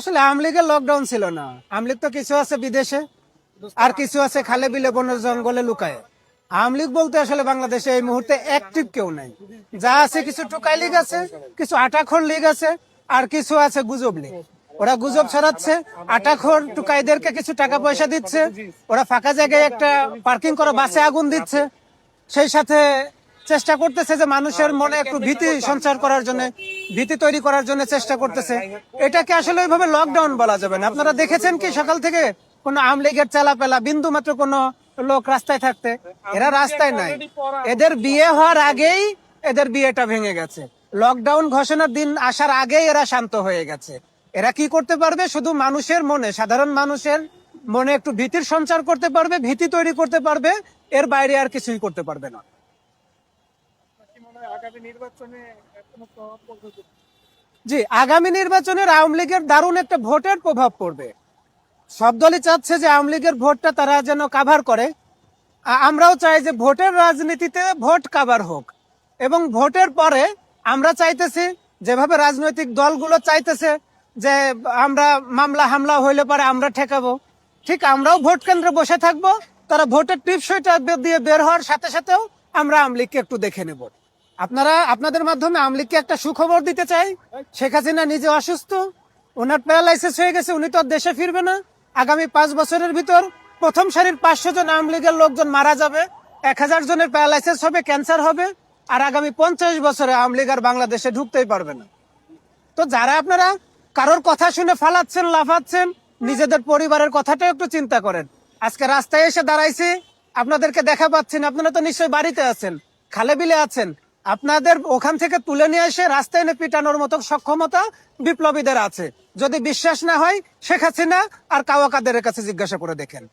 আসলে আওয়ামী লীগের লকডাউন ছিল না। আওয়ামী লীগ তো কিছু আছে বিদেশে, আর কিছু আছে খালে বিলে বন জঙ্গলে লুকায়। আওয়ামী লীগ বলতে আসলে বাংলাদেশে এই মুহূর্তে অ্যাক্টিভ কেউ নাই। যা আছে কিছু টুকাই লীগ আছে, কিছু আটাখর লীগ আছে, আর কিছু আছে গুজব লীগ। ওরা গুজব ছড়াচ্ছে, আটাখর টুকাইদেরকে কিছু টাকা পয়সা দিচ্ছে, ওরা ফাঁকা জায়গায় একটা পার্কিং করা বাসে আগুন দিচ্ছে। সেই সাথে চেষ্টা করতেছে যে মানুষের মনে একটু ভীতি সঞ্চার করার জন্য, ভীতি তৈরি করার জন্য চেষ্টা করতেছে। এটাকে আসলে ওইভাবে লকডাউন বলা যাবে না। আপনারা দেখেছেন কি সকাল থেকে কোন আওয়ামী লীগের চালাপেলা বিন্দু মাত্র কোন লোক রাস্তায় থাকতে। এরা রাস্তায় নাই। এদের বিয়ে হওয়ার আগেই এদের বিয়েটা ভেঙে গেছে। লকডাউন ঘোষণার দিন আসার আগেই এরা শান্ত হয়ে গেছে। এরা কি করতে পারবে? শুধু মানুষের মনে, সাধারণ মানুষের মনে একটু ভীতির সঞ্চার করতে পারবে, ভীতি তৈরি করতে পারবে, এর বাইরে আর কিছুই করতে পারবে না। নির্বাচনে জি, আগামী নির্বাচনের আওয়ামী লীগের দারুণ একটা ভোটের প্রভাব পড়বে। সব দলই চাচ্ছে যে আওয়ামী লীগের ভোটটা তারা যেন কাভার করে। আমরাও চাই যে ভোটের রাজনীতিতে ভোট কাভার হোক। এবং ভোটের পরে আমরা চাইতেছি, যেভাবে রাজনৈতিক দলগুলো চাইতেছে যে আমরা মামলা হামলা হইলে পরে আমরা ঠেকাবো। ঠিক আমরাও ভোট কেন্দ্রে বসে থাকব, তারা ভোটের টিপসইটা দিয়ে বের হওয়ার সাথে সাথেও আমরা আওয়ামী লীগকে একটু দেখে নেব। আপনারা আপনাদের মাধ্যমে আওয়ামী লীগকে একটা সুখবর দিতে চাই। শেখ হাসিনা নিজে অসুস্থ, ওনার প্যারালাইসিস হয়ে গেছে, উনি তো আর দেশে ফিরবে না। আগামী পাঁচ বছরের ভিতর প্রথম সারির পাঁচশো জন আওয়ামী লীগের লোকজন মারা যাবে, এক হাজার জনের প্যারালাইসিস হবে, ক্যান্সার হবে, আর আগামী পঞ্চাশ বছরে আওয়ামী লীগ আর বাংলাদেশে ঢুকতেই পারবে না। তো যারা আপনারা কারোর কথা শুনে ফালাচ্ছেন, লাফাচ্ছেন, নিজেদের পরিবারের কথাটাও একটু চিন্তা করেন। আজকে রাস্তায় এসে দাঁড়াইছি, আপনাদেরকে দেখা পাচ্ছেন আপনারা তো নিশ্চয়ই বাড়িতে আছেন, খালে বিলে আছেন। আপনাদের ওখান থেকে তুলে নিয়ে এসে রাস্তায় এনে পিটানোর মতো সক্ষমতা বিপ্লবীদের আছে। যদি বিশ্বাস না হয়, শেখ হাসিনা আর কাওয়াকাদের কাছে জিজ্ঞাসা করে দেখেন।